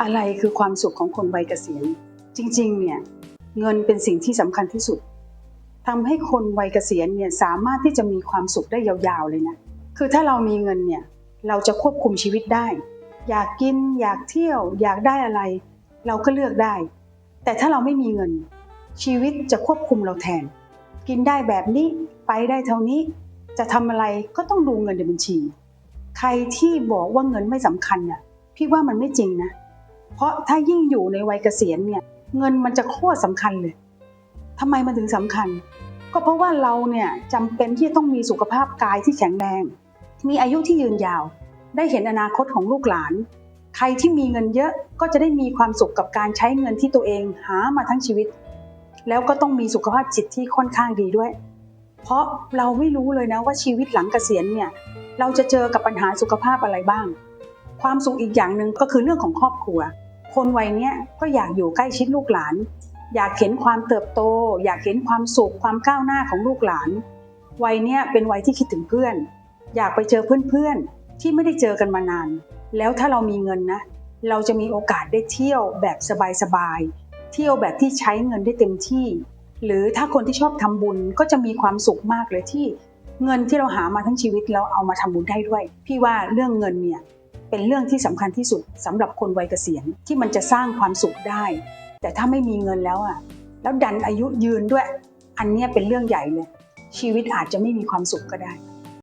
อะไรคือความสุขของคนวัยเกษียณ จริง ๆ เนี่ยเงินเป็นสิ่งที่สำคัญที่สุดทำให้คนวัยเกษียณเนี่ยสามารถที่จะมีความสุขได้ยาวๆเลยนะคือถ้าเรามีเงินเนี่ยเราจะควบคุมชีวิตได้ อยากกินอยากเที่ยว อยากได้อะไร เราก็เลือกได้ แต่ถ้าเราไม่มีเงิน ชีวิตจะควบคุมเราแทน กินได้แบบนี้ไปได้เท่านี้จะทำอะไรก็ต้องดูเงินในบัญชี ใครที่บอกว่าเงินไม่สำคัญน่ะพี่ว่ามันไม่จริงนะ เพราะถ้ายิ่งอยู่ในวัยเกษียณเนี่ยเงินมันจะโคตรสำคัญเลย ทำไมมันถึงสำคัญ ก็เพราะว่าเราเนี่ยจำเป็นที่จะต้องมีสุขภาพกายที่แข็งแรง มีอายุที่ยืนยาว ได้เห็นอนาคตของลูกหลาน ใครที่มีเงินเยอะก็จะได้มีความสุขกับการใช้เงินที่ตัวเองหามาทั้งชีวิต แล้วก็ต้องมีสุขภาพจิตที่ค่อนข้างดีด้วย เพราะเราไม่รู้เลยนะว่าชีวิตหลังเกษียณเนี่ยเราจะเจอกับปัญหาสุขภาพอะไรบ้าง ความสุขอีกอย่างหนึ่งก็คือเรื่องของครอบครัว คนวัยนี้ก็อยากอยู่ใกล้ชิดลูกหลาน อยากเห็นความเติบโต อยากเห็นความสุขความก้าวหน้าของลูกหลาน วัยนี้เป็นวัยที่คิดถึงเพื่อน อยากไปเจอเพื่อนๆที่ไม่ได้เจอกันมานาน แล้วถ้าเรามีเงินนะ เราจะมีโอกาสได้เที่ยวแบบสบายๆเที่ยวแบบที่ใช้เงินได้เต็มที่ หรือถ้าคนที่ชอบทำบุญก็จะมีความสุขมากเลยที่เงินที่เราหามาทั้งชีวิตเราเอามาทำบุญได้ด้วย พี่ว่าเรื่องเงินเนี่ย เป็นเรื่องที่สำคัญที่สุดสำหรับคนวัยเกษียณที่มันจะสร้างความสุขได้ แต่ถ้าไม่มีเงินแล้วอะแล้วดันอายุยืนด้วย อันนี้เป็นเรื่องใหญ่เลย ชีวิตอาจจะไม่มีความสุขก็ได้